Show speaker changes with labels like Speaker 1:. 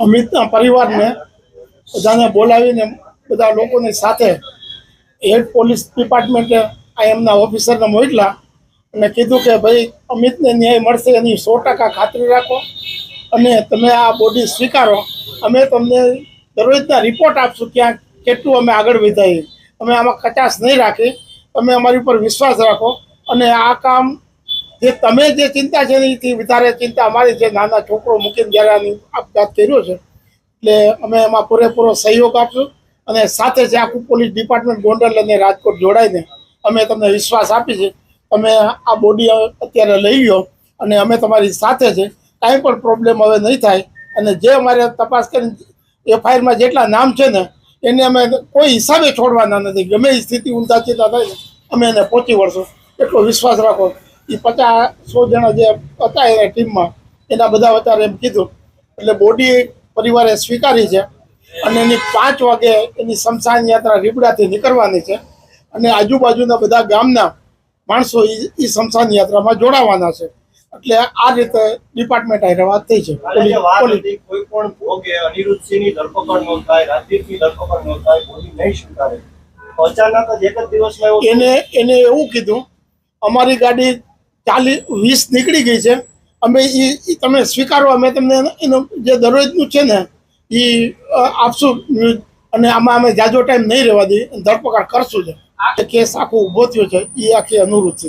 Speaker 1: અમિતના પરિવારને બધાને બોલાવીને બધા લોકોની સાથે હેડ પોલીસ ડિપાર્ટમેન્ટે આ એમના ઓફિસરને મોકલા અને કીધું કે ભાઈ, અમિતને ન્યાય મળશે, એની સો ટકા ખાતરી રાખો અને તમે આ બોડી સ્વીકારો. અમે તમને દરરોજના રિપોર્ટ આપશું ક્યાં, કેટલું અમે આગળ વધાઈએ અમે આમાં કચાશ નહીં રાખી. તમે અમારી ઉપર વિશ્વાસ રાખો અને આ કામ જે તમે જે ચિંતા છે એથી વધારે ચિંતા અમારી છે. નાના છોકરો મૂકીને જ્યારે આની આપઘાત કર્યો છે, એટલે અમે એમાં પૂરેપૂરો સહયોગ આપશું અને સાથે છે આખું પોલીસ ડિપાર્ટમેન્ટ ગોંડલ અને રાજકોટ જોડાઈને અમે તમને વિશ્વાસ આપી તમે આ બોડી અત્યારે લઈ લો અને અમે તમારી સાથે છે. કાંઈ પણ પ્રોબ્લેમ હવે નહીં થાય અને જે અમારે તપાસ કરીને એફઆઈઆરમાં જેટલા નામ છે ને, એને અમે કોઈ હિસાબે છોડવાના નથી. ગમે એ સ્થિતિ ઊંધા ચિંતા થાય અમે એને પહોંચી વળશું. એટલો વિશ્વાસ રાખો. એ પચાસ સો જણા જે હતા એના ટીમમાં એના બધા અત્યારે એમ કીધું. એટલે બોડી પરિવારે સ્વીકારી છે અને એની પાંચ વાગે એની શમશાન યાત્રા રીબડાથી નીકળવાની છે અને આજુબાજુના બધા ગામના માણસો એ શમશાન યાત્રામાં જોડાવાના છે. એટલે આ રીતે ડિપાર્ટમેન્ટ આ વાત થઈ છે.
Speaker 2: કાલે જે
Speaker 1: પોલીસ-
Speaker 2: વાત
Speaker 1: પોલીસ
Speaker 2: કોઈ પણ ભોગે અનિરુદ્ધસિંહની ધરપકડ ન રાજદીપની ધરપકડ ન થાય નહીં સ્વીકારે. અચાનક જ એક જ દિવસમાં
Speaker 1: એને એને એવું કીધું અમારી ગાડી ચાલીસ વીસ નીકળી ગઈ છે. અમે એ તમે સ્વીકારો અમે તમને એનું જે દરરોજનું છે ને એ આપશું. ન્યૂઝ અને આમાં અમે જાજો ટાઈમ નહીં રહેવા દઈએ. ધરપકડ કરશું જ. આ કેસ આખો ઊભો થયો છે. એ આખી અનુરૂધ છે.